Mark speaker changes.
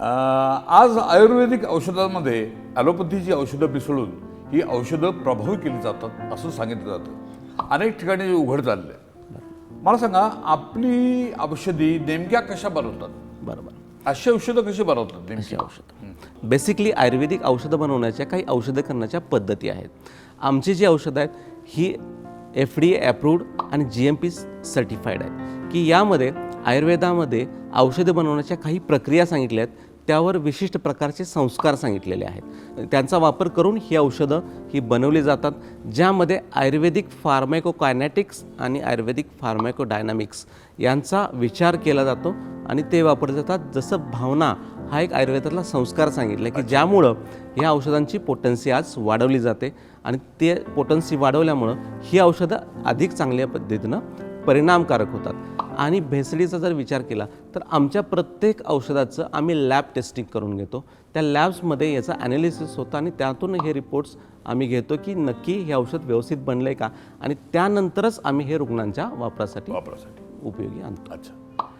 Speaker 1: आज आयुर्वेदिक औषधांमध्ये ॲलोपॅथीची औषधं मिसळून ही औषधं प्रभावी केली जातात असं सांगितलं जातं. अनेक ठिकाणी उघड चाललं आहे. मला सांगा आपली औषधी नेमक्या कशा बनवतात?
Speaker 2: बरोबर.
Speaker 1: अशी औषधं कशी बनवतात नेमकी?
Speaker 2: औषधं. बेसिकली आयुर्वेदिक औषधं बनवण्याच्या काही औषधं करण्याच्या पद्धती आहेत. आमची जी औषधं आहेत ही एफ डी ए अप्रूव्ड आणि जी एम पी सर्टिफाईड आहेत. की यामध्ये आयुर्वेदामध्ये औषधं बनवण्याच्या काही प्रक्रिया सांगितल्या आहेत. त्यावर विशिष्ट प्रकारचे संस्कार सांगितलेले आहेत. त्यांचा वापर करून ही औषधं ही बनवली जातात ज्यामध्ये आयुर्वेदिक फार्मॅकोकायनॅटिक्स आणि आयुर्वेदिक फार्मॅकोडायनामिक्स यांचा विचार केला जातो आणि ते वापरले जातात. जसं भावना हा एक आयुर्वेदातला संस्कार सांगितला की ज्यामुळं ह्या औषधांची पोटन्सी आज वाढवली जाते आणि ते पोटन्सी वाढवल्यामुळं ही औषधं अधिक चांगल्या पद्धतीनं परिणामकारक होतात. आणि भेसळीचा जर विचार केला तर आमच्या प्रत्येक औषधाचं आम्ही लॅब टेस्टिंग करून घेतो. त्या लॅब्समध्ये याचा ॲनालिसिस होतं आणि त्यातून हे रिपोर्ट्स आम्ही घेतो की नक्की हे औषध व्यवस्थित बनलं आहे का? आणि त्यानंतरच आम्ही हे रुग्णांच्या वापरासाठी
Speaker 1: वापरासाठी.
Speaker 2: उपयोगी आणतो.
Speaker 1: अच्छा.